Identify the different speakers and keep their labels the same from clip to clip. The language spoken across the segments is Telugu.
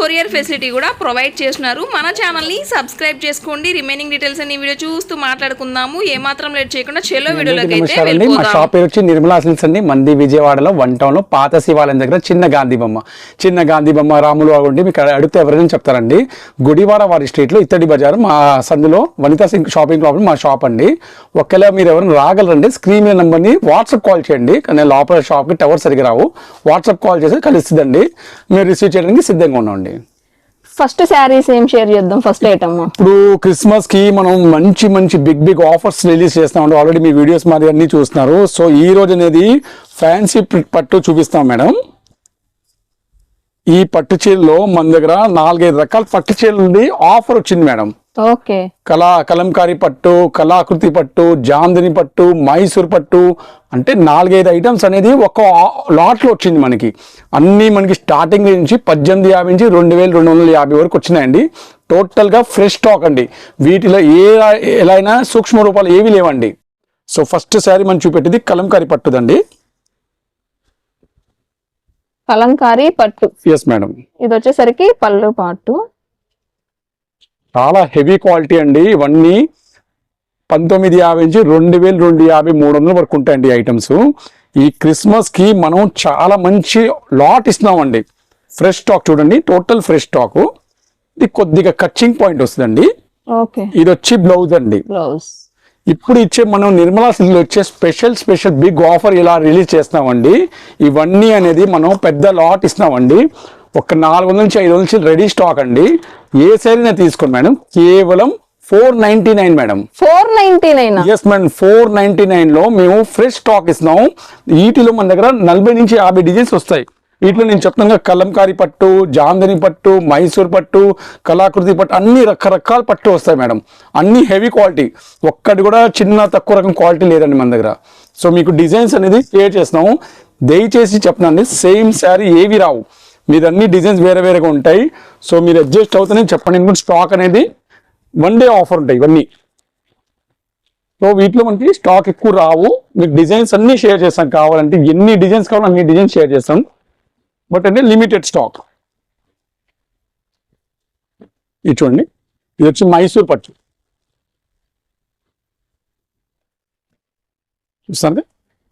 Speaker 1: కొరియర్ ఫెసిలిటీ కూడా ప్రొవైడ్ చేస్తున్నారు. మన ఛానల్ని సబ్స్క్రైబ్ చేసుకోండి. రిమైనింగ్ డీటెయిల్స్ అన్ని వీడియో చూస్తూ మాట్లాడుకుందాము. ఏమాత్రం లేట్ చేయకుండా చెలో వీడియోలోకి అయితే
Speaker 2: మా షాప్ పేరు వచ్చి నిర్మలా సిల్క్స్ అండి. మంది విజయవాడలో వన్ టౌన్లో పాత శివాలయం దగ్గర చిన్న గాంధీ బొమ్మ చిన్న గాంధీ బొమ్మ రాములు ఉండి మీకు అడిగితే ఎవరైనా చెప్తారండి. గుడివాడ వారి స్ట్రీట్లో ఇత్తడి బజార్. మా సందులో వనితా సింగ్ షాపింగ్ క్లబ్ మా షాప్ అండి. ఒకవేళ మీరు ఎవరైనా రాగలరండి స్క్రీన్ మీద నంబర్ని వాట్సాప్ కాల్ చేయండి. కానీ లోపల షాప్కి టవర్ సరిగ్గా రావు. వాట్సాప్ కాల్ చేసి కలుస్తుందండి మీరు రిసీవ్ చేయడానికి సిద్ధంగా ఉన్నామండి
Speaker 3: ఫస్ట్ శారీస్ ఏం షేర్ చేద్దాం? ఫస్ట్ ఐటమ్
Speaker 2: ఇప్పుడు క్రిస్మస్కి మనం మంచి మంచి బిగ్ బిగ్ ఆఫర్స్ రిలీజ్ చేస్తామండి ఆల్రెడీ మీ వీడియోస్ మరి అన్ని చూస్తున్నారు. సో ఈ రోజు అనేది ఫ్యాన్సీ పట్టు చూపిస్తాం మేడం. ఈ పట్టు చీరలో మన దగ్గర నాలుగైదు రకాల పట్టు చీరలు ఆఫర్ వచ్చింది మేడం.
Speaker 3: ఓకే.
Speaker 2: కళా కలంకారీ పట్టు కళాకృతి పట్టు జాందిని పట్టు మైసూర్ పట్టు అంటే నాలుగైదు ఐటమ్స్ అనేది ఒక లాట్లో వచ్చింది మనకి. అన్నీ మనకి స్టార్టింగ్ నుంచి పద్దెనిమిది యాభై నుంచి రెండు వేల రెండు వందల యాభై వరకు వచ్చినాయండి. టోటల్గా ఫ్రెష్ స్టాక్ అండి. వీటిలో ఏ ఎలా అయినా సూక్ష్మ రూపాలు ఏవి లేవండి. సో ఫస్ట్ శారీ మనం చూపెట్టేది కలంకారీ పట్టుదండి.
Speaker 3: కలంకారీ పట్టు.
Speaker 2: ఎస్ మేడం
Speaker 3: ఇది వచ్చేసరికి పళ్ళు పాటు.
Speaker 2: చాలా హెవీ క్వాలిటీ అండి. ఇవన్నీ పంతొమ్మిది యాభై నుంచి రెండు వేలు రెండు యాభై మూడు వందల వరకు ఉంటాయండి ఐటమ్స్. ఈ క్రిస్మస్కి మనం చాలా మంచి లాట్ ఇస్తున్నామండి. ఫ్రెష్ స్టాక్ చూడండి. టోటల్ ఫ్రెష్ స్టాక్ ఇది కొద్దిగా కచ్చింగ్ పాయింట్ వస్తుందండి.
Speaker 3: ఓకే
Speaker 2: ఇది వచ్చి బ్లౌజ్ అండి.
Speaker 3: బ్లౌజ్
Speaker 2: ఇప్పుడు ఇచ్చే మనం నిర్మలా సిల్క్ వచ్చే స్పెషల్ స్పెషల్ బిగ్ ఆఫర్ ఇలా రిలీజ్ చేస్తున్నామండి. ఇవన్నీ అనేది మనం పెద్ద లాట్ ఇస్తున్నామండి. ఒక నాలుగు వందల నుంచి ఐదు వందల నుంచి రెడీ స్టాక్ అండి. ఏ సైజు తీసుకోండి మేడం. కేవలం four ninety nine madam.
Speaker 3: Four ninety nine
Speaker 2: yes madam four ninety నైన్లో మేము ఫ్రెష్ స్టాక్ ఇస్తున్నాం. వీటిలో మన దగ్గర నలభై నుంచి యాభై డిజైన్స్ వస్తాయి. వీటిలో నేను చెప్తున్నా కలంకారీ పట్టు జాందని పట్టు మైసూర్ పట్టు కళాకృతి పట్టు అన్ని రకరకాల పట్టు వస్తాయి మేడం. అన్ని హెవీ క్వాలిటీ. ఒక్కటి కూడా చిన్న తక్కువ రకం క్వాలిటీ లేదండి మన దగ్గర. సో మీకు డిజైన్స్ అనేది క్రియేట్ చేస్తున్నాము. దయచేసి చెప్పనండి సేమ్ శారీ ఏవి రావు. మీరు అన్ని డిజైన్స్ వేరే వేరేగా ఉంటాయి. సో మీరు అడ్జస్ట్ అవుతానే చెప్పండి ఎందుకంటే స్టాక్ అనేది వన్ డే ఆఫర్ ఉంటాయి ఇవన్నీ. సో వీటిలో మనకి స్టాక్ ఎక్కువ రావు. మీకు డిజైన్స్ అన్ని షేర్ చేస్తాం. కావాలంటే ఎన్ని డిజైన్స్ కావాలో అన్ని డిజైన్స్ షేర్ చేస్తాం. బట్ అంటే లిమిటెడ్ స్టాక్. ఇది చూడండి. ఇది వచ్చి మైసూర్ పట్టు. చూస్తాను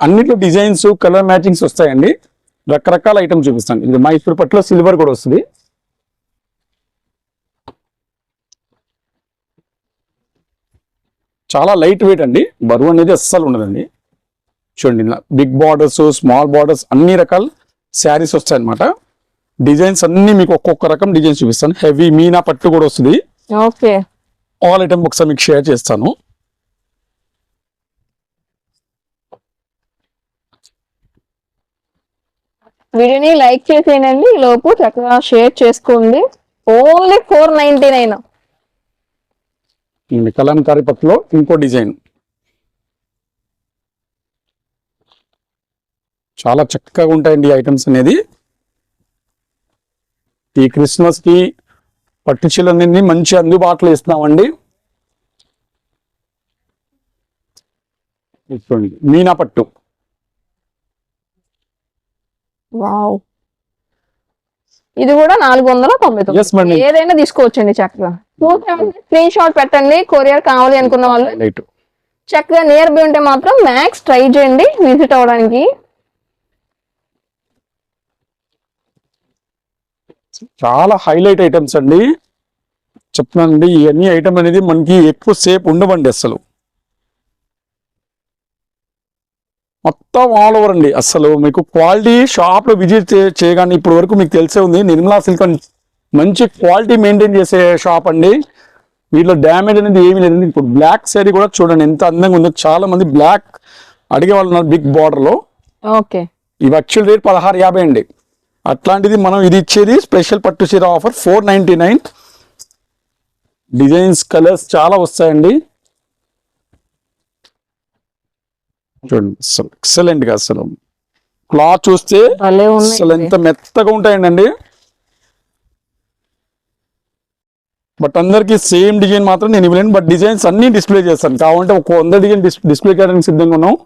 Speaker 2: అన్నిట్లో డిజైన్స్ కలర్ మ్యాచింగ్స్ వస్తాయండి. రకరకాల ఐటమ్స్ చూపిస్తాను. ఇది మైసూర్ పట్టులో సిల్వర్ కూడా వస్తుంది. చాలా లైట్ వెయిట్ అండి. బరువు అనేది అస్సలు ఉండదండి. చూడండి బిగ్ బార్డర్స్ స్మాల్ బార్డర్స్ అన్ని రకాల శారీస్ వస్తాయి అనమాట డిజైన్స్ అన్ని మీకు ఒక్కొక్క రకం డిజైన్స్ చూపిస్తాను. హెవీ మీనా పట్టు కూడా వస్తుంది.
Speaker 3: ఓకే.
Speaker 2: ఆల్ ఐటమ్ ఒకసారి మీకు షేర్ చేస్తాను.
Speaker 3: వీడియోని లైక్ చేసేయండి. లోపు చక్కగా షేర్ చేసుకోండి. Only four ninety nine
Speaker 2: Kalamkari పట్టులో ఇంకో డిజైన్. చాలా చక్కగా ఉంటాయండి ఐటమ్స్ అనేది. ఈ క్రిస్మస్కి పట్టు చీరలన్నీ మంచి అందుబాటులో ఇస్తున్నామండి. చూడండి మీనా పట్టు.
Speaker 3: వావ్. ఇది కూడా నాలుగు వందల తొంభై. తొమ్మిది. ఏదైనా తీసుకోవచ్చండి చక్కగా. స్క్రీన్ షాట్ పెట్టండి కొరియర్ కావాలి అనుకున్న వాళ్ళు. చక్కగా నియర్ బై ఉంటే మాత్రం మ్యాక్స్ ట్రై చేయండి విజిట్ అవ్వడానికి.
Speaker 2: చాలా హైలైట్ ఐటమ్స్ అండి. చెప్తున్నానండి ఇవన్నీ ఐటమ్ అనేది మనకి ఎక్కువ సేపు ఉండవండి అసలు మొత్తం ఆల్ ఓవర్ అండి. అసలు మీకు క్వాలిటీ షాప్లో విజిట్ చేయగానే ఇప్పటి వరకు మీకు తెలిసే ఉంది. నిర్మలా సిల్క్ మంచి క్వాలిటీ మెయింటైన్ చేసే షాప్ అండి. వీటిలో డ్యామేజ్ అనేది ఏమీ లేదండి. ఇప్పుడు బ్లాక్ శారీ కూడా చూడండి ఎంత అందంగా ఉందో. చాలా మంది బ్లాక్ అడిగే వాళ్ళు ఉన్నారు బిగ్ బార్డర్లో.
Speaker 3: ఓకే.
Speaker 2: ఇవి యాక్చువల్ రేట్ పదహారు యాభై అండి. అట్లాంటిది మనం ఇది ఇచ్చేది స్పెషల్ పట్టు చీర offer four ninety nine. Designs colours చాలా వస్తాయండి. చూడండి అసలు ఎక్సలెంట్గా అసలు. క్లాత్ చూస్తే అసలు ఎంత మెత్తగా ఉంటాయండి బట్ అందరికి సేమ్ డిజైన్ మాత్రం నేను ఇవ్వలేను. బట్ డిజైన్స్ అన్ని డిస్ప్లే చేస్తాను. కావాలంటే ఒక వంద డిజైన్ డిస్ప్లే చేయడానికి సిద్ధంగా ఉన్నాం.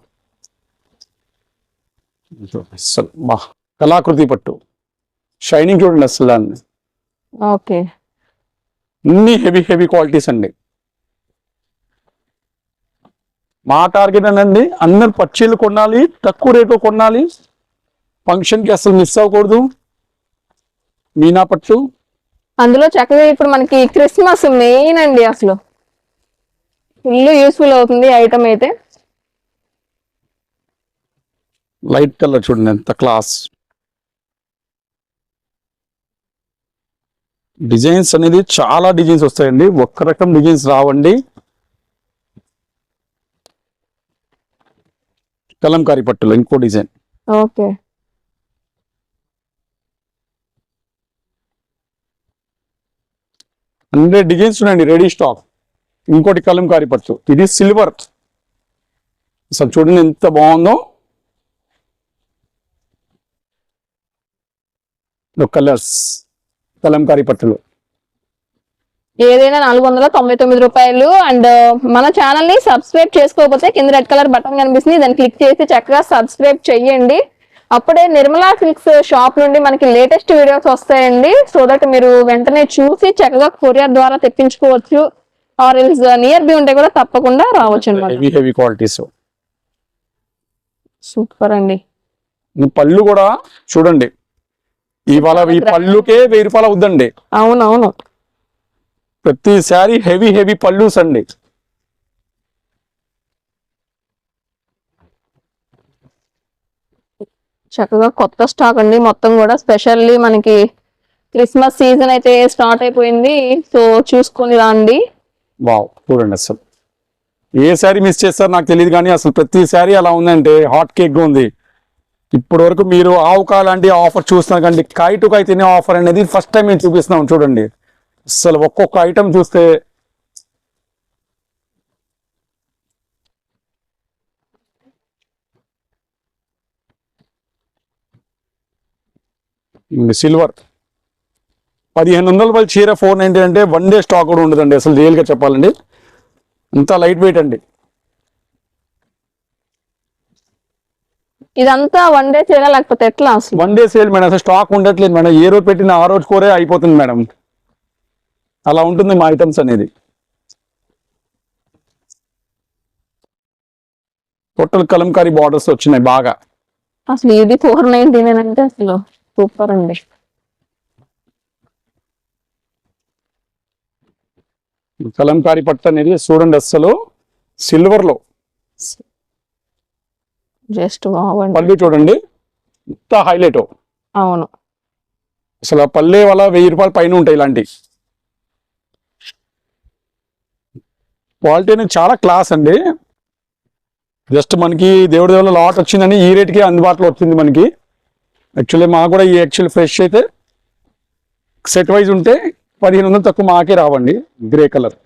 Speaker 2: అసలు బా. కళాకృతి పట్టు. షైనింగ్ చూడండి అసలు దాన్ని.
Speaker 3: ఓకే.
Speaker 2: అన్ని హెవీ హెవీ క్వాలిటీస్ అండి. మా టార్గెట్ అనండి అందరు పచ్చీలు కొనాలి తక్కువ రేట్లో కొనాలి. ఫంక్షన్కి అసలు మిస్ అవ్వకూడదు. మీనా పట్టు.
Speaker 3: అందులో చక్కగా ఇప్పుడు మనకి క్రిస్మస్ మెయిన్ అండి అసలు. ఫుల్ యూస్ఫుల్ అవుతుంది ఐటమ్ అయితే.
Speaker 2: లైట్ కలర్ చూడండి ఎంత క్లాస్ డిజైన్స్ అనేది చాలా డిజైన్స్ వస్తాయండి. ఒక్క రకం డిజైన్స్ రావండి. కలంకారీ పట్టులో ఇంకో డిజైన్.
Speaker 3: ఓకే.
Speaker 2: హండ్రెడ్ డిజైన్స్ ఉన్నాయండి. Ready stock. ఇంకోటి కలంకారీ పట్టు. ఇది సిల్వర్. అసలు చూడండి ఎంత బాగుందో. కలర్స్ కలంకారీ పట్టులు.
Speaker 3: ఏదైనా నాలుగు వందల తొంభై తొమ్మిది రూపాయలు అండ్ మన ఛానల్ని సబ్స్క్రైబ్ చేసుకోకపోతే కింద రెడ్ కలర్ బటన్ కనిపిస్తుంది. దాన్ని క్లిక్ చేసి చక్కగా సబ్స్క్రైబ్ చెయ్యండి. అప్పుడే నిర్మలా సిల్క్స్ షాప్ నుండి మనకి లేటెస్ట్ వీడియోస్ వస్తాయండి. సో దట్ మీరు వెంటనే చూసి చక్కగా కొరియర్ ద్వారా తెప్పించుకోవచ్చు. ఆర్ ఎల్స్ నియర్ బి ఉంటే కూడా తప్పకుండా రావచ్చు అనమాట సూపర్ అండి.
Speaker 2: పళ్ళు కూడా చూడండి. ఇవాళ ఈ పళ్ళుకే వెయ్యి రూపాయలు అవుద్దండి.
Speaker 3: అవునవును.
Speaker 2: ప్రతి శారీ హెవీ హెవీ పళ్ళుస్ అండి.
Speaker 3: చక్కగా కొత్త స్టాక్ అండి. మొత్తం కూడా స్పెషల్లీ మనకి క్రిస్మస్ సీజన్ అయితే స్టార్ట్ అయిపోయింది. సో చూసుకొని రండి.
Speaker 2: వావ్ చూడండి అసలు. ఏ శారీ మిస్ చేస్తారో నాకు తెలియదు కానీ అసలు ప్రతి శారీ అలా ఉందంటే హాట్ కేక్ ఉంది. ఇప్పటి వరకు మీరు ఆవుకా లాంటి ఆఫర్ చూస్తున్నారు కండి. కాయ టు కాయ తినే ఆఫర్ అనేది ఫస్ట్ టైం మేము చూపిస్తున్నాం చూడండి. అసలు ఒక్కొక్క ఐటమ్ చూస్తే సిల్వర్ పదిహేను వందల రూపాయల చీర ఫోర్ నైంటీ అంటే వన్ డే స్టాక్ కూడా ఉండదండి అసలు రియల్గా చెప్పాలండి. అంతా లైట్ వెయిట్ అండి.
Speaker 3: ఇదంతా వన్ డే చీర లేకపోతే ఎట్లా అసలు?
Speaker 2: వన్ డే సేల్ మేడం అసలు స్టాక్ ఉండట్లేదు మేడం. ఏ రోజు పెట్టిన ఆ రోజు కోరే అయిపోతుంది మేడం. అలా ఉంటుంది మా ఐటమ్స్ అనేది. టోటల్ కలంకారీ బార్డర్స్ వచ్చినాయి బాగా.
Speaker 3: అసలు ఇది ఫోర్ నైన్టీ నైన్ అంటే అసలు సూపర్ అండి.
Speaker 2: కలంకారీ పట్టు అనేది చూడండి అసలు సిల్వర్లో.
Speaker 3: జస్ట్
Speaker 2: పళ్ళు చూడండి ఇంత హైలైట్
Speaker 3: అవును.
Speaker 2: అసలు ఆ పల్లె వల్ల వెయ్యి రూపాయల పైన ఉంటాయి ఇలాంటి. క్వాలిటీ అనేది చాలా క్లాస్ అండి. జస్ట్ మనకి దేవుడి దేవుళ్ళ లాట్ వచ్చిందని ఈ రేట్కి అందుబాటులో వచ్చింది మనకి. యాక్చువల్లీ మాకు కూడా ఈ యాక్చువల్లీ ఫ్రెష్ అయితే సెట్ వైజ్ ఉంటే పదిహేను వందలు తక్కువ మాకే రావండి grey colour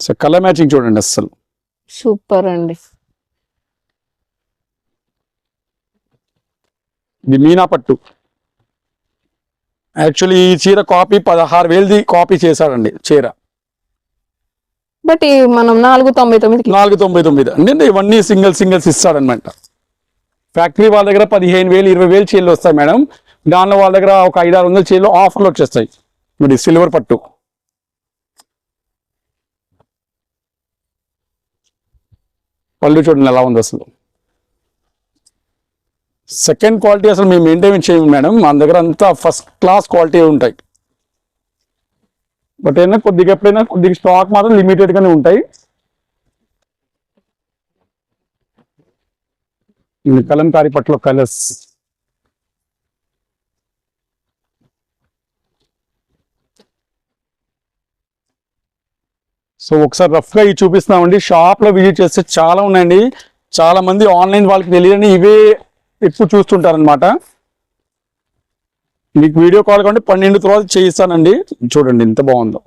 Speaker 2: so colour matching చూడండి అస్సలు.
Speaker 3: సూపర్ అండి.
Speaker 2: ఇది మీనా పట్టు. యాక్చువల్లీ ఈ చీర కాపీ పదహారు వేలది కాపీ చేశాడండి చీర.
Speaker 3: బట్ ఈ మనం నాలుగు తొంభై తొమ్మిదికి.
Speaker 2: నాలుగు తొంభై తొమ్మిది. అంటే ఇవన్నీ సింగిల్ సింగిల్స్ ఇస్తాడనమాట ఫ్యాక్టరీ వాళ్ళ దగ్గర పదిహేను వేలు ఇరవై వేలు చీరలు వస్తాయి మేడం. దానిలో వాళ్ళ దగ్గర ఒక ఐదు ఆరు వందల చీరలు ఆఫర్లు వచ్చేస్తాయి. మరి సిల్వర్ పట్టు. పళ్ళు చూడండి ఎలా ఉంది అసలు. సెకండ్ క్వాలిటీ అసలు మేము మెయింటైన్ చేయము మేడం మన దగ్గర అంతా ఫస్ట్ క్లాస్ క్వాలిటీ ఉంటాయి. బట్ అయినా కొద్దిగా ఎప్పుడైనా కొద్దిగా స్టాక్ మాత్రం లిమిటెడ్గానే ఉంటాయి. ఇది కలంకారీ పట్ల కలర్స్ సో ఒకసారి రఫ్గా ఇవి చూపిస్తున్నామండి. షాప్లో విజిట్ చేస్తే చాలా ఉన్నాయండి. చాలా మంది ఆన్లైన్ వాళ్ళకి తెలియని ఇవే ఎక్కువ చూస్తుంటారు అనమాట మీకు వీడియో కాల్ కంటే పన్నెండు తర్వాత చేయిస్తానండి. చూడండి ఎంత బాగుందో.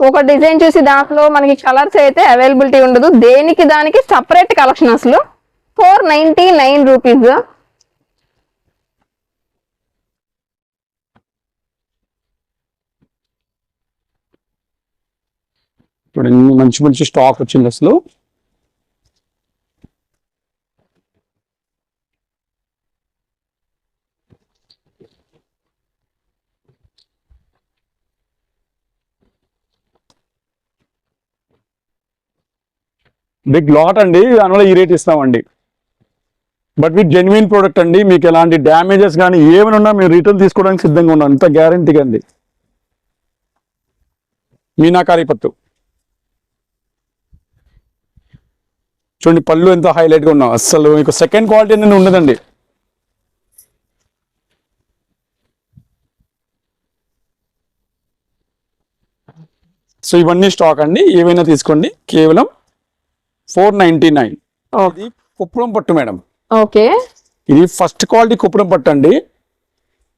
Speaker 3: ఒక డిజైన్ చూసి దాంట్లో మనకి కలర్స్ అయితే అవైలబిలిటీ ఉండదు. దేనికి దానికి సపరేట్ కలెక్షన్ అసలు? Four ninety nine rupees.
Speaker 2: ఎన్ని మంచి మంచి స్టాక్ వచ్చింది అసలు. బిగ్ లాట్ అండి దానివల్ల ఈ రేట్ ఇస్తామండి. బట్ విత్ జెన్యున్ ప్రోడక్ట్ అండి మీకు ఎలాంటి డ్యామేజెస్ కానీ ఏమైనా ఉన్నా మీరు రిటర్న్ తీసుకోవడానికి సిద్ధంగా ఉన్నాం అంత గ్యారంటీగా అండి. మీనాకారి పత్తు చూడండి పళ్ళు ఎంత హైలైట్గా ఉన్నావు ఉన్నాం. అసలు మీకు సెకండ్ క్వాలిటీ అనేది ఉండదండి. సో ఇవన్నీ స్టాక్ అండి. ఏవైనా తీసుకోండి. కేవలం ఫోర్ నైన్టీ నైన్. ఇది కుప్పడం పట్టు మేడం.
Speaker 3: ఓకే.
Speaker 2: ఇది ఫస్ట్ క్వాలిటీ కుప్పడం పట్టు అండి.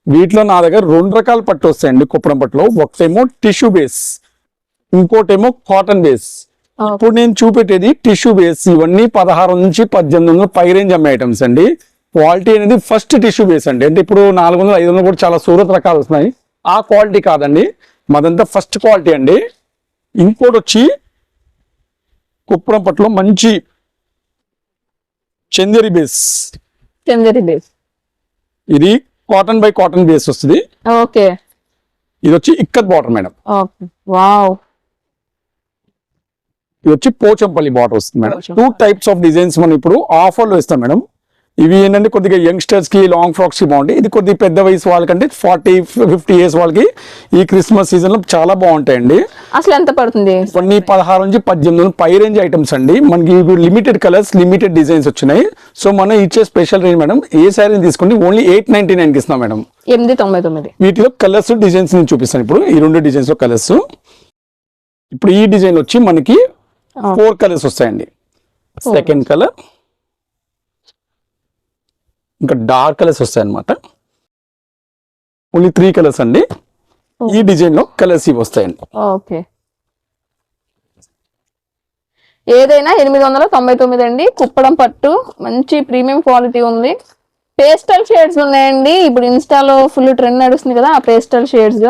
Speaker 2: వీటిలో నా దగ్గర రెండు రకాల పట్టు వస్తాయండి కుప్పడం పట్టులో. ఒకటేమో టిష్యూ బేస్ ఇంకోటేమో కాటన్ బేస్. ఇప్పుడు నేను చూపెట్టేది టిష్యూ బేస్. ఇవన్నీ పదహారు నుంచి పద్దెనిమిది వందలు పై రేంజ్ అమ్మే ఐటమ్స్ అండి. క్వాలిటీ అనేది ఫస్ట్ టిష్యూ బేస్ అండి. అంటే ఇప్పుడు నాలుగు వందలు ఐదు వందలు కూడా చాలా సూరత్ రకాలు వస్తున్నాయి. ఆ క్వాలిటీ కాదండి. మాదంతా ఫస్ట్ క్వాలిటీ అండి. ఇంకోటి వచ్చి కుప్పడం పట్టులో మంచి చందేరి బేస్
Speaker 3: చందరి బేస్
Speaker 2: ఇది కాటన్ బై కాటన్ బేస్ వస్తుంది.
Speaker 3: ఓకే.
Speaker 2: ఇది వచ్చి ఇక్కత్ బార్డర్ మేడం
Speaker 3: వావ్.
Speaker 2: ఇది వచ్చి పోచంపల్లి బార్డర్ వస్తుంది madam two. Types of designs మనం ఇప్పుడు ఆఫర్లో ఇస్తాం మేడం ఇవి ఏంటంటే కొద్దిగా యంగ్స్టర్స్కి లాంగ్ ఫ్రాక్స్కి బాగుంటాయి. ఇది కొద్దిగా పెద్ద వయసు వాళ్ళకంటే ఫార్టీ ఫిఫ్టీ ఇయర్స్ వాళ్ళకి ఈ క్రిస్మస్ సీజన్లో చాలా బాగుంటాయండి.
Speaker 3: అసలు ఎంత పడుతుంది?
Speaker 2: కొన్ని పదహారు నుంచి పద్దెనిమిది వందలు పై రేంజ్ ఐటమ్స్ అండి. మనకి ఇప్పుడు లిమిటెడ్ కలర్స్ లిమిటెడ్ డిజైన్స్ వచ్చినాయి. సో మనం ఇచ్చే స్పెషల్ రేంజ్ మేడం ఏ శారీని తీసుకుంటే ఓన్లీ ఎయిట్ నైన్టీ నైన్కి ఇస్తాం మేడం.
Speaker 3: ఎనిమిది తొంభై తొమ్మిది.
Speaker 2: వీటిలో కలర్స్ డిజైన్స్ నేను చూపిస్తాను ఇప్పుడు. ఈ రెండు డిజైన్స్లో కలర్స్ ఇప్పుడు ఈ డిజైన్ వచ్చి మనకి ఫోర్ కలర్స్ వస్తాయండి. సెకండ్ కలర్ ఇంకా డార్క్ కలర్స్ వస్తాయి అనమాట ఓన్లీ త్రీ కలర్స్ అండి. ఈ డిజైన్లో కలర్స్ ఇవి వస్తాయండి.
Speaker 3: ఓకే. ఏదైనా ఎనిమిది వందల తొంభై తొమ్మిది అండి. కుప్పడం పట్టు. మంచి ప్రీమియం క్వాలిటీ ఉంది. పేస్టల్ షేడ్స్ ఉన్నాయండి. ఇప్పుడు ఇన్స్టాలో ఫుల్ ట్రెండ్ నడుస్తుంది కదా ఆ పేస్టల్ షేడ్స్.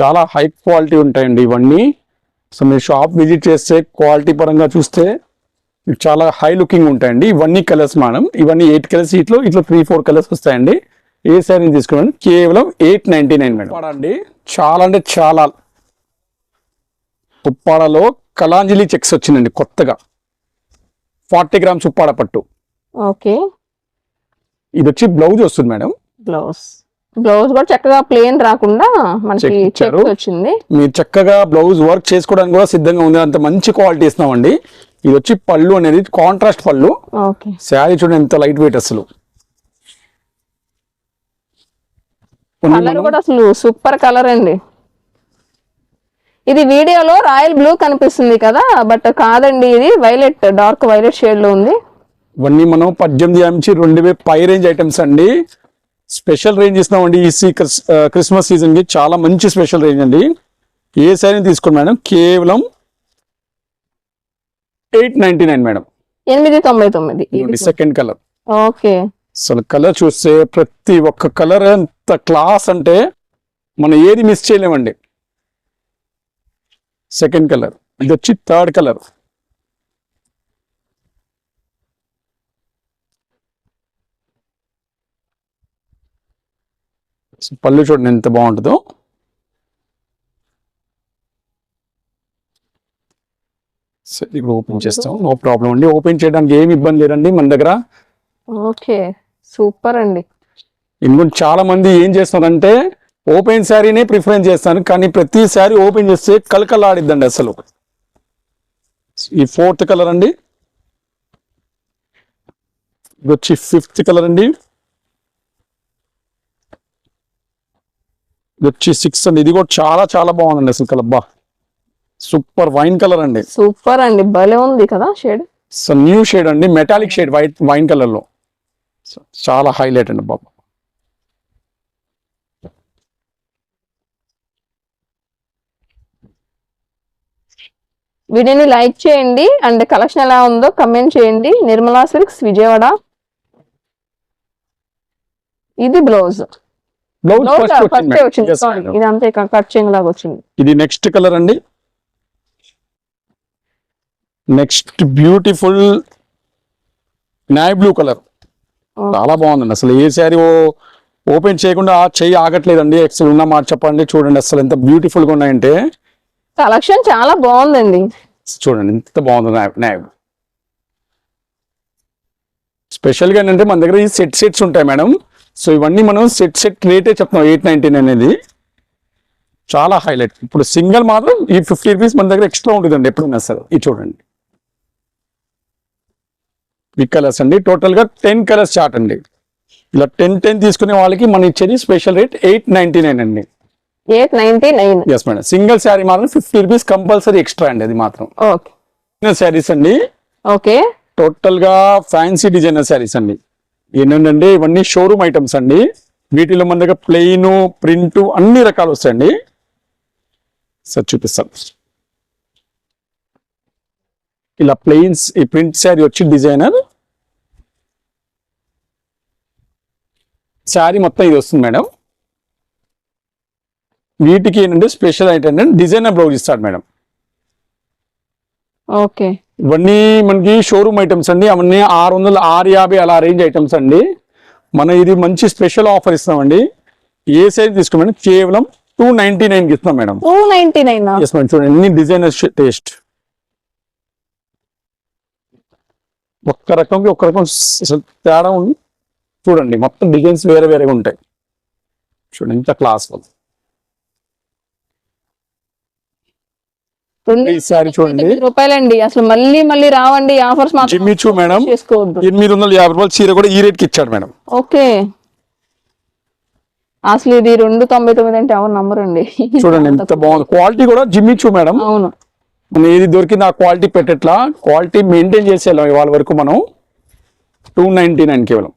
Speaker 2: చాలా హై క్వాలిటీ ఉంటాయండి ఇవన్నీ. సో మీరు షాప్ విజిట్ చేస్తే క్వాలిటీ పరంగా చూస్తే చాలా హై లుకింగ్ ఉంటాయండి. ఇవన్నీ కలర్స్ మేడం ఇవన్నీ ఎయిట్ కలర్స్ ఇట్లో ఇట్లా త్రీ ఫోర్ కలర్స్ వస్తాయండి. ఏ శారీ తీసుకోండి? కేవలం ఎయిట్ నైన్టీ నైన్ మేడం అండి చాలా అంటే చాలా. ఉప్పాడలో కలాంజలి చెక్స్ వచ్చిందండి కొత్తగా. ఫార్టీ గ్రామ్స్ ఉప్పాడ పట్టు.
Speaker 3: ఓకే.
Speaker 2: ఇది వచ్చి బ్లౌజ్ వస్తుంది మేడం
Speaker 3: బ్లౌజ్ బ్లౌజ్ కూడా చక్కగా ప్లేన్ రాకుండా మనకి. వచ్చింది.
Speaker 2: మీరు చక్కగా బ్లౌజ్ వర్క్ చేసుకోవడానికి కూడా సిద్ధంగా ఉంది. అంత మంచి క్వాలిటీ ఇస్తున్నామండి. ఇది వచ్చి పళ్ళు అనేది కాంట్రాస్ట్ పళ్ళు.
Speaker 3: ఓకే.
Speaker 2: శారీ చూడండి ఎంత లైట్ వెయిట్ అసలు.
Speaker 3: కలర్ కూడా అసలు సూపర్ కలర్ అండి. ఇది వీడియోలో రాయల్ బ్లూ కనిపిస్తుంది కదా బట్ కాదండి ఇది వైలెట్ డార్క్ వైలెట్ షేడ్లో ఉంది.
Speaker 2: ఇవన్నీ మనం పద్దెనిమిది నుంచి రెండు పై రేంజ్ ఐటమ్స్ అండి. స్పెషల్ రేంజ్ ఇస్తున్నామండి ఈ క్రిస్మస్ సీజన్కి. చాలా మంచి స్పెషల్ రేంజ్ అండి. ఏ శారీ తీసుకోండి మేడం? కేవలం ఎయిట్ నైన్టీ నైన్ మేడం.
Speaker 3: ఎనిమిది తొంభై తొమ్మిది.
Speaker 2: Second colour
Speaker 3: okay.
Speaker 2: అసలు కలర్ చూస్తే ప్రతి ఒక్క కలర్ ఎంత క్లాస్ అంటే మనం ఏది మిస్ చేయలేమండి. సెకండ్ కలర్ ఇది వచ్చి థర్డ్ కలర్ పళ్ళు చూడండి ఎంత బాగుంటుందో. సరే, ఇప్పుడు ఓపెన్ చేస్తాం. నో ప్రాబ్లం అండి. ఓపెన్ చేయడానికి ఏమి ఇబ్బంది లేదండి మన దగ్గర.
Speaker 3: ఓకే. సూపర్ అండి.
Speaker 2: ఇంకొంచెం చాలా మంది ఏం చేస్తున్నారంటే ఓపెన్ శారీనే ప్రిఫరెన్స్ చేస్తాను కానీ ప్రతి శారీ ఓపెన్ చేస్తే కలకలాడిద్దండి అసలు. ఈ ఫోర్త్ కలర్ అండి. ఇది వచ్చి ఫిఫ్త్ కలర్ అండి. ఇది వచ్చి సిక్స్త్ అండి. ఇది కూడా చాలా చాలా బాగుందండి అసలు కలర్. బా. సూపర్ వైన్ కలర్ అండి.
Speaker 3: సూపర్ అండి భలే ఉంది కదా షేడ్.
Speaker 2: సో న్యూ షేడ్ అండి మెటాలిక్ షేడ్ వైట్ వైన్ కలర్లో చాలా హైలైట్ అండి బాబు.
Speaker 3: వీడియోని లైక్ చేయండి అండ్ కలెక్షన్ ఎలా ఉందో కమెంట్ చేయండి. నిర్మలా సిల్క్స్ విజయవాడ. ఇది బ్లౌజ్.
Speaker 2: ఫస్ట్ వచ్చింది.
Speaker 3: ఇది అంతే కట్ చేంగ్ లాగా వచ్చింది.
Speaker 2: ఇది నెక్స్ట్ కలర్ అండి. Next beautiful navy blue colour. చాలా బాగుందండి. అసలు ఏ శారీ ఓపెన్ చేయకుండా ఆ చెయ్యి ఆగట్లేదండి. ఎక్సెల్ ఉన్న మాట చెప్పండి చూడండి అసలు ఎంత బ్యూటిఫుల్గా ఉన్నాయంటే.
Speaker 3: కలెక్షన్ చాలా బాగుందండి.
Speaker 2: చూడండి ఎంత బాగుంది నాయ్- నాయ్ స్పెషల్గా ఏంటంటే మన దగ్గర ఈ సెట్ సెట్స్ ఉంటాయి మేడం. సో ఇవన్నీ మనం సెట్ సెట్ రేటే చెప్తున్నాం. ఎయిట్ నైన్టీన్ అనేది. చాలా హైలైట్ ఇప్పుడు సింగిల్ మాత్రం ఈ ఫిఫ్టీ రూపీస్ మన దగ్గర ఎక్స్ట్రా ఉంటుందండి ఎప్పుడైనా సరే. ఇది చూడండి. ఈ కలర్స్ అండి. టోటల్గా టెన్ కలర్స్ చార్ట్ అండి. ఇలా టెన్ టెన్ తీసుకునే వాళ్ళకి మనం ఇచ్చేది special rate eight ninety nine అండి.
Speaker 3: Eight ninety nine
Speaker 2: yes madam single sari మాత్రం ఫిఫ్టీ రూపీస్ కంపల్సరీ ఎక్స్ట్రా అండి అది మాత్రం.
Speaker 3: ఓకే
Speaker 2: శారీస్ అండి.
Speaker 3: ఓకే
Speaker 2: టోటల్గా ఫ్యాన్సీ డిజైనర్ శారీస్ అండి. ఏంటంటే ఇవన్నీ షోరూమ్ ఐటమ్స్ అండి. వీటిలో మన దగ్గర ప్లెయిన్ ప్రింట్ అన్ని రకాలు వస్తాయండి. సార్ చూపిస్తాను. ఇలా ప్లెయిన్స్ ఈ ప్రింట్ శారీ వచ్చి డిజైనర్ శారీ మొత్తం ఇది వస్తుంది మేడం. వీటికి ఏంటంటే స్పెషల్ ఏంటంటే డిజైనర్ బ్లౌజ్ ఇస్తాడు మేడం.
Speaker 3: ఓకే.
Speaker 2: ఇవన్నీ మనకి షోరూమ్ ఐటమ్స్ అండి. అవన్నీ ఆరు వందల ఆరు యాభై అలా రేంజ్ ఐటమ్స్ అండి. మనం ఇది మంచి స్పెషల్ ఆఫర్ ఇస్తామండి ఏ సైజ్ తీసుకోమని కేవలం టూ నైన్టీ నైన్కి ఇస్తున్నాం మేడం.
Speaker 3: టూ నైన్టీ నైన్
Speaker 2: చూడండి డిజైనర్ టేస్ట్ ఒక్క రకంకి ఒక్క రకం అసలు తేడా ఉంది. చూడండి మొత్తం డిజైన్స్ వేరే వేరేగా ఉంటాయి. చూడండి ఇంత క్లాస్ ఈ సారీ చూడండి.
Speaker 3: రూపాయలండి. అసలు మళ్ళీ మళ్ళీ రావండి. ఆఫర్స్ మాత్రం
Speaker 2: జిమ్మిచూ మేడం. ఎనిమిది వందల యాభై రూపాయలు చీర కూడా ఈ రేట్కి ఇచ్చాడు మేడం.
Speaker 3: ఓకే. అసలు ఇది రెండు తొంభై తొమ్మిది అంటే ఎవరు నమ్మరండి.
Speaker 2: చూడండి ఎంత బాగుంది. క్వాలిటీ కూడా జిమ్మిచూ మేడం.
Speaker 3: అవును.
Speaker 2: మనం ఏది దొరికింది ఆ క్వాలిటీ పెట్టట్లా క్వాలిటీ మెయింటైన్ చేసేయాలి ఇవాళ వరకు మనం టూ నైన్టీ నైన్ కేవలం.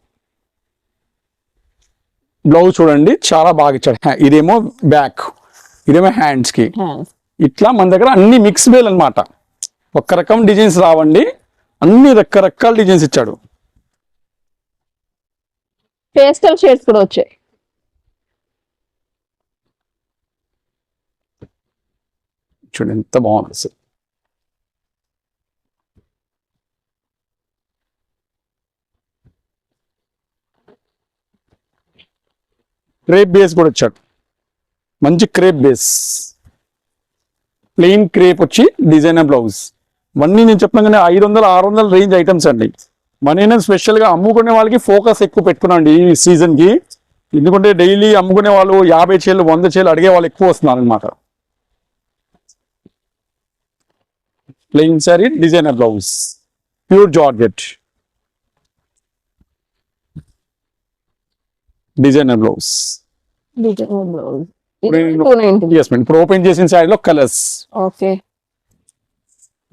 Speaker 2: బ్లౌజ్ చూడండి చాలా బాగా ఇచ్చాడు. ఇదేమో బ్యాక్ ఇదేమో హ్యాండ్స్కి. ఇట్లా మన దగ్గర అన్ని మిక్స్ వేలు అనమాట ఒక్క రకం డిజైన్స్ రావండి అన్ని రకరకాల డిజైన్స్ ఇచ్చాడు.
Speaker 3: పేస్టల్ షేడ్స్ కూడా వచ్చాయి.
Speaker 2: చూడండి ఎంత బాగుంది క్రేప్ బేస్ కూడా వచ్చాడు. మంచి క్రేప్ బేస్. ప్లెయిన్ క్రేప్ వచ్చి డిజైనర్ బ్లౌజ్. ఇవన్నీ నేను చెప్పిన ఐదు వందల ఆరు వందల రేంజ్ ఐటమ్స్ అండి. మన స్పెషల్గా అమ్ముకునే వాళ్ళకి ఫోకస్ ఎక్కువ పెట్టుకున్నాండి ఈ సీజన్కి ఎందుకంటే డైలీ అమ్ముకునే వాళ్ళు యాభై చేలు వంద చేలు అడిగే వాళ్ళు ఎక్కువ వస్తున్నారు అనమాట plain sari designer blouse. Pure georgette. Designer blouse
Speaker 3: blouse
Speaker 2: ఇప్పుడు ఓపెన్ చేసిన శారీలో కలర్స్
Speaker 3: ఓకే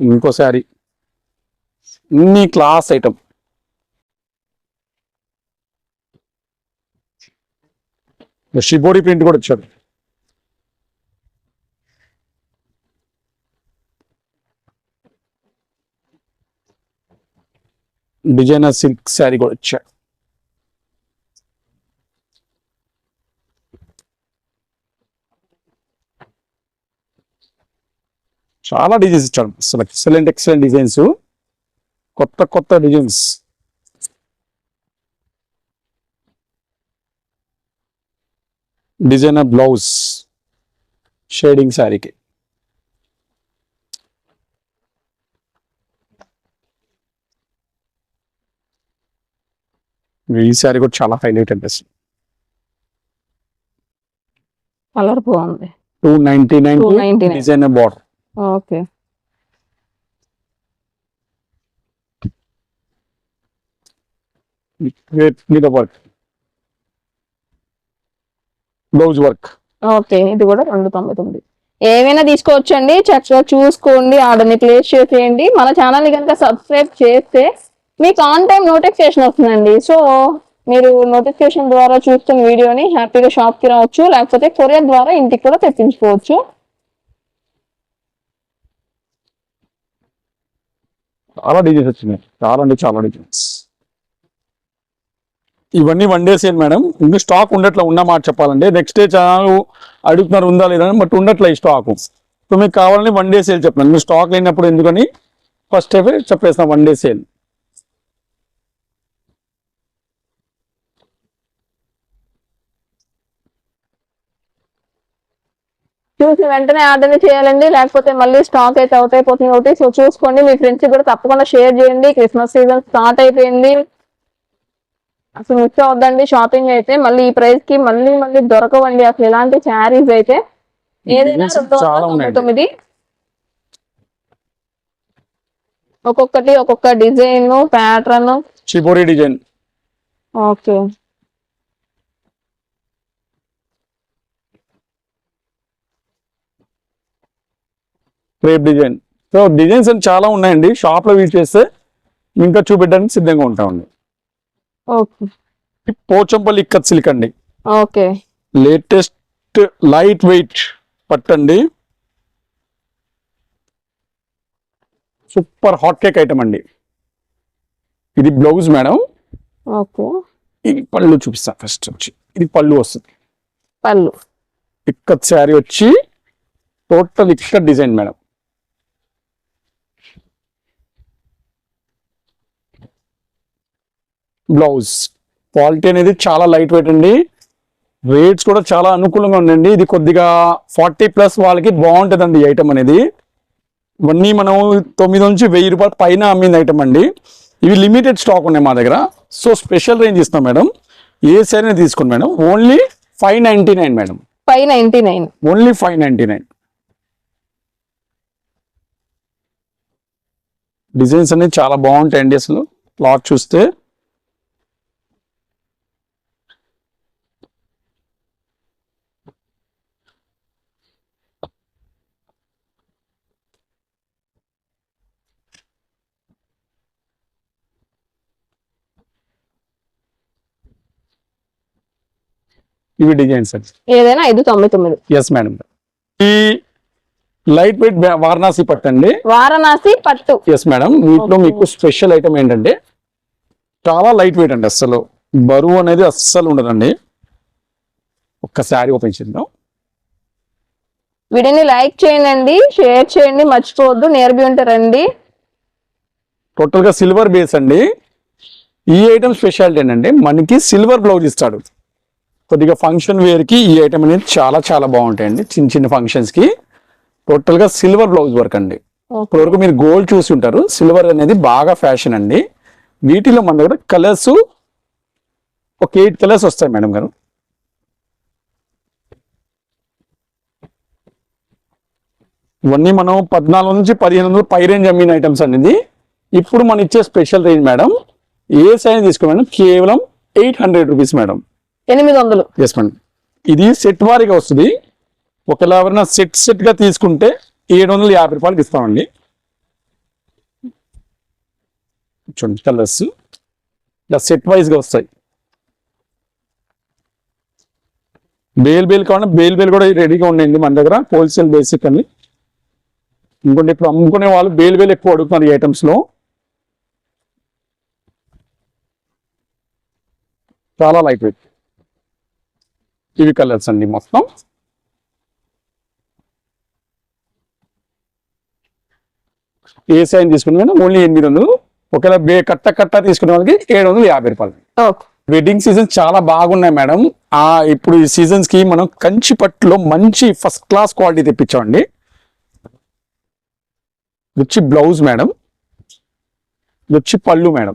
Speaker 2: ఇంకో శారీ అన్ని క్లాస్ ఐటమ్ షిబోడి ప్రింట్ కూడా వచ్చాడు డిజైనర్ సిల్క్ శారీ కూడా వచ్చాడు చాలా డిజైన్స్ ఇచ్చాడు. అసలు ఎక్సలెంట్ ఎక్సలెంట్ డిజైన్స్ కొత్త కొత్త డిజైన్స్ డిజైనర్ బ్లౌజ్ షేడింగ్ శారీకి ఈ శారీ కూడా చాలా హైలైట్ అనిపిస్తుంది
Speaker 3: కలర్ బాగుంది.
Speaker 2: Two ninety nine
Speaker 3: 299.
Speaker 2: Designer border
Speaker 3: okay.
Speaker 2: మీద వర్క్ బ్లౌజ్ వర్క్
Speaker 3: ఓకే ఇది కూడా రెండు తొంభై తొమ్మిది. ఏమైనా తీసుకోవచ్చండి? చక్కగా చూసుకోండి ఆర్డర్ని ప్లేస్ చేసేయండి. మన ఛానల్ని కనుక సబ్స్క్రైబ్ చేస్తే మీకు ఆన్ టైం నోటిఫికేషన్ వస్తుందండి. సో మీరు నోటిఫికేషన్ ద్వారా చూస్తున్న వీడియోని హ్యాపీగా షాప్కి రావచ్చు. లేకపోతే కొరియర్ ద్వారా ఇంటికి కూడా తెప్పించుకోవచ్చు.
Speaker 2: చాలా డిజైన్స్ వచ్చినాయి. చాలా అంటే చాలా డిజైన్స్ ఇవన్నీ వన్ డే సేల్ మేడం ఇంకా స్టాక్ ఉండట్లా ఉన్న మాట చెప్పాలంటే నెక్స్ట్ డే చాలా అడుగుతున్నారు ఉందా లేదా అని, బట్ ఉండట్లే ఈ స్టాక్ సో మీకు కావాలని వన్ డే సేల్ చెప్పినాను మీరు స్టాక్ లేనప్పుడు ఎందుకని? ఫస్ట్ అయితే చెప్పేస్తాం వన్ డే సేల్
Speaker 3: చూసి వెంటనే ఆర్డర్ చేయాలండి. లేకపోతే మళ్ళీ స్టాక్ అయితే అవుట్ అయిపోతుంది ఒకటి సో చూసుకోండి. మీ ఫ్రెండ్స్ కూడా తప్పకుండా షేర్ చేయండి. క్రిస్మస్ సీజన్ స్టార్ట్ అయిపోయింది. అసలు మిస్ అవద్దండి షాపింగ్ అయితే మళ్ళీ ఈ ప్రైస్కి మళ్ళీ మళ్ళీ దొరకవండి. అసలు ఇలాంటి శారీస్ అయితే ఏదైనా. తొమ్మిది. ఒక్కొక్కటి ఒక్కొక్క design pattern
Speaker 2: design
Speaker 3: okay
Speaker 2: crepe design so designs అని చాలా ఉన్నాయండి. షాప్లో విజిట్ చేస్తే ఇంకా చూపెట్టడానికి సిద్ధంగా ఉంటామండి. పోచంపల్లి ఇక్కత్ సిల్క్ అండి.
Speaker 3: ఓకే
Speaker 2: లేటెస్ట్ లైట్ వెయిట్ పట్టండి సూపర్ హాట్ కేక్ ఐటమ్ అండి. ఇది బ్లౌజ్ మేడం
Speaker 3: ఓకే
Speaker 2: ఇది పళ్ళు చూపిస్తా ఫస్ట్ వచ్చి. ఇది పళ్ళు వస్తుంది.
Speaker 3: పళ్ళు.
Speaker 2: ఇక్కత్ శారీ వచ్చి total ikat design madam blouse. Quality అనేది చాలా లైట్ వెయిట్ అండి. రేట్స్ కూడా చాలా అనుకూలంగా ఉందండి. ఇది కొద్దిగా ఫార్టీ ప్లస్ వాళ్ళకి బాగుంటుందండి ఈ ఐటమ్ అనేది. ఇవన్నీ మనం తొమ్మిది నుంచి వెయ్యి రూపాయల పైన అమ్మింది ఐటమ్ అండి. ఇవి లిమిటెడ్ స్టాక్ ఉన్నాయి మా దగ్గర. సో స్పెషల్ రేంజ్ ఇస్తాం మేడం. ఏ సైనా తీసుకోండి madam. Only five ninety nine madam.
Speaker 3: Five ninety nine.
Speaker 2: Only five ninety nine. Designs అనేది చాలా బాగుంటాయండి అసలు. క్లాత్ చూస్తే ఇవి డిజైన్స్ అండి.
Speaker 3: ఏదైనా ఐదు తొంభై తొమ్మిది.
Speaker 2: ఎస్ మేడం ఈ లైట్ వెయిట్ వారణాసి పట్టండి
Speaker 3: వారణాసి పట్టు.
Speaker 2: ఎస్ మేడం వీటిలో. మీకు స్పెషల్ ఐటమ్ ఏంటంటే చాలా లైట్ వెయిట్ అండి అస్సలు. బరువు అనేది అస్సలు ఉండదండి. ఒక్క శారీ ఓపెన్ చేద్దాం.
Speaker 3: వీడియోని లైక్ చేయండి షేర్ చేయండి మర్చిపోవద్దు. నియర్ బి ఉంటే రండి.
Speaker 2: టోటల్గా సిల్వర్ బేస్ అండి. ఈ ఐటమ్ స్పెషాలిటీ ఏంటంటే మనకి సిల్వర్ బ్లౌజ్ ఇస్తాడు. కొద్దిగా ఫంక్షన్ వేర్కి ఈ ఐటమ్ అనేది చాలా చాలా బాగుంటాయండి. చిన్న చిన్న ఫంక్షన్స్కి. టోటల్గా సిల్వర్ బ్లౌజ్ వర్క్ అండి. ఇప్పటివరకు మీరు గోల్డ్ చూసి ఉంటారు. సిల్వర్ అనేది బాగా ఫ్యాషన్ అండి. వీటిలో మన దగ్గర కలర్స్ ఒక ఎయిట్ కలర్స్ వస్తాయి మేడం గారు. ఇవన్నీ మనం పద్నాలుగు నుంచి పదిహేను వందలు పై రేంజ్ అమ్మిన ఐటమ్స్ అనేది ఇప్పుడు మనం ఇచ్చే స్పెషల్ రేంజ్ మేడం. ఏ సైజ్ తీసుకో మేడం కేవలం ఎయిట్ హండ్రెడ్ రూపీస్ మేడం.
Speaker 3: ఎనిమిది వందలు
Speaker 2: ఎస్ మేడం ఇది సెట్ వారీగా వస్తుంది. ఒకవేళ ఎవరైనా సెట్ సెట్గా తీసుకుంటే ఏడు వందల యాభై రూపాయలకి ఇస్తామండి. చూడండి కలర్స్. ఇలా సెట్ వైజ్గా వస్తాయి. బేల్ బేల్ కావాలంటే బేల్ బేల్ కూడా రెడీగా ఉన్నాయండి మన దగ్గర. హోల్సేల్ బేసిక్ అని. ఇంకోటి ఇప్పుడు అమ్ముకునే వాళ్ళు బేల్ బేల్ ఎక్కువ అడుగుతున్నారు ఈ ఐటమ్స్లో. చాలా లైట్ వెయిట్ ఇవి కలర్స్ అండి మొత్తం. ఏ సైన్ తీసుకున్న ఓన్లీ ఎనిమిది వందలు. ఒకవేళ బే కట్ట కట్ట తీసుకునే వాళ్ళకి ఏడు వందలు యాభై రూపాయలు. వెడ్డింగ్ సీజన్ చాలా బాగున్నాయి మేడం. ఆ ఇప్పుడు ఈ సీజన్స్కి మనం కంచి పట్టులో మంచి ఫస్ట్ క్లాస్ క్వాలిటీ తెప్పించామండి. వచ్చి బ్లౌజ్ మేడం. వచ్చి పళ్ళు మేడం.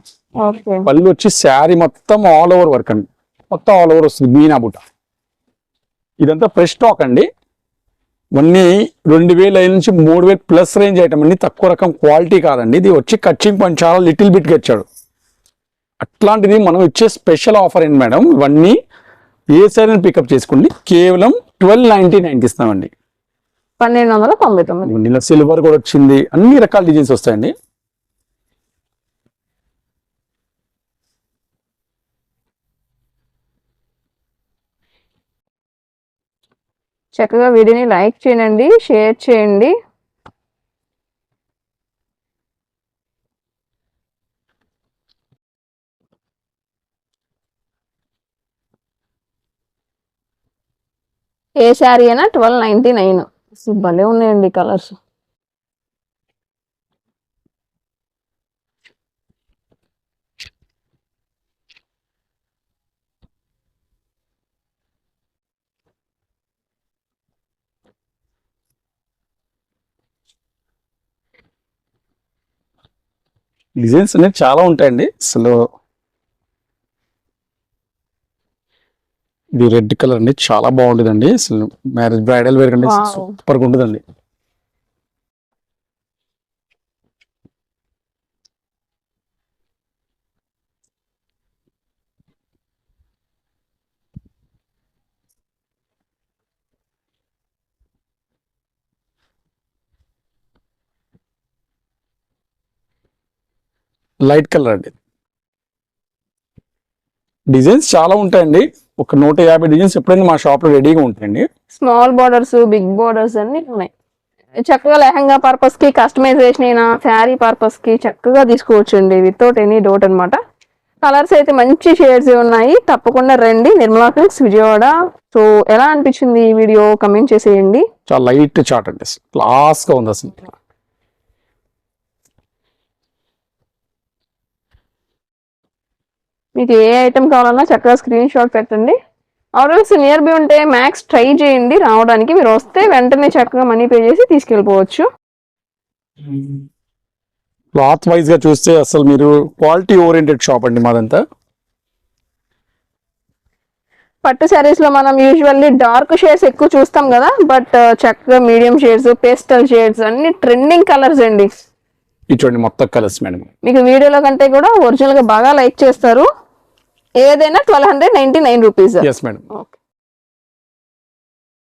Speaker 2: పళ్ళు వచ్చి శారీ మొత్తం ఆల్ ఓవర్ వర్క్ అండి. మొత్తం ఆల్ ఓవర్ వస్తుంది. మీనా బుట్ట. ఇదంతా ఫ్రెష్ స్టాక్ అండి. ఇవన్నీ రెండు వేల ఐదు నుంచి మూడు వేలు ప్లస్ రేంజ్ ఐటమ్ అండి తక్కువ రకం క్వాలిటీ కాదండి. ఇది వచ్చి కచ్చింగ్ పని చాలా లిటిల్ బిట్గా ఇచ్చాడు. అట్లాంటిది మనం ఇచ్చే స్పెషల్ ఆఫర్ ఏంటి మేడం ఇవన్నీ ఏ సైజ్ పికప్ చేసుకోండి. కేవలం ట్వెల్వ్ నైన్టీ నైన్కి ఇస్తామండి
Speaker 3: పన్నెండు వందల తొంభై తొమ్మిది.
Speaker 2: సిల్వర్ కూడా వచ్చింది. అన్ని రకాల డిజైన్స్ వస్తాయండి.
Speaker 3: చక్కగా వీడియోని లైక్ చేయండి షేర్ చేయండి. ఏ శారీ అయినా ట్వెల్వ్ నైన్టీ నైన్ భలే ఉన్నాయండి కలర్స్
Speaker 2: డిజైన్స్ అనేవి చాలా ఉంటాయండి. అసలు ఇది రెడ్ కలర్ అండి. చాలా బాగుంటుందండి. అసలు మ్యారేజ్ బ్రైడల్ వేర్ కంటే
Speaker 3: Wow.
Speaker 2: సూపర్గా ఉంటుందండి. లైట్ కలర్ అండి. డిజైన్స్ చాలా ఉంటాయండి. ఒక నూట యాభై డిజైన్స్ ఎప్పుడైనా మా షాప్లో రెడీగా ఉంటాయండి.
Speaker 3: స్మాల్ బార్డర్స్ బిగ్ బార్డర్స్ అన్ని ఉన్నాయి. చక్కగా లెహంగా పర్పస్కి కస్టమైజేషన్ అయినా శారీ పర్పస్కి చక్కగా తీసుకోవచ్చు అండి వితౌట్ ఎనీ డౌట్ అన్నమాట. కలర్స్ అయితే మంచి షేడ్స్ ఉన్నాయి. తప్పకుండా రండి. నిర్మలా ఫిల్క్స్ విజయవాడ. సో ఎలా అనిపించింది ఈ వీడియో? కమెంట్ చేసేయండి.
Speaker 2: చాలా లైట్ చాట్ అండి క్లాస్గా ఉంది అసలు.
Speaker 3: మీకు ఏ ఐటెం కావాలన్నా చక్కగా స్క్రీన్ షాట్ పెట్టండి. ఆర్డర్స్ నియర్ బై ఉంటే మ్యాక్స్ ట్రై చేయండి. రావడానికి మీరు వస్తే వెంటనే చక్కగా మనీ పే చేసి తీసుకెళ్ళిపోవచ్చు.
Speaker 2: క్లాత్ వైజ్గా చూస్తే అసలు మీరు క్వాలిటీ ఓరియంటెడ్ షాప్ అండి మాదంతా.
Speaker 3: పట్టు శారీస్లో మనం యూజువల్లీ డార్క్ షేడ్స్ ఎక్కువ చూస్తాం కదా బట్ చక్కగా మీడియం షేడ్స్ పేస్టల్ షేడ్స్ అన్ని ట్రెండింగ్ కలర్స్ అండి.
Speaker 2: ఇటువంటి మొత్తం కలర్స్ మేడం
Speaker 3: మీకు వీడియోలో కంటే కూడా ఒరిజినల్గా బాగా లైక్ చేస్తారు. ఏదైనా twelve hundred ninety nine rupees
Speaker 2: yes madam
Speaker 3: okay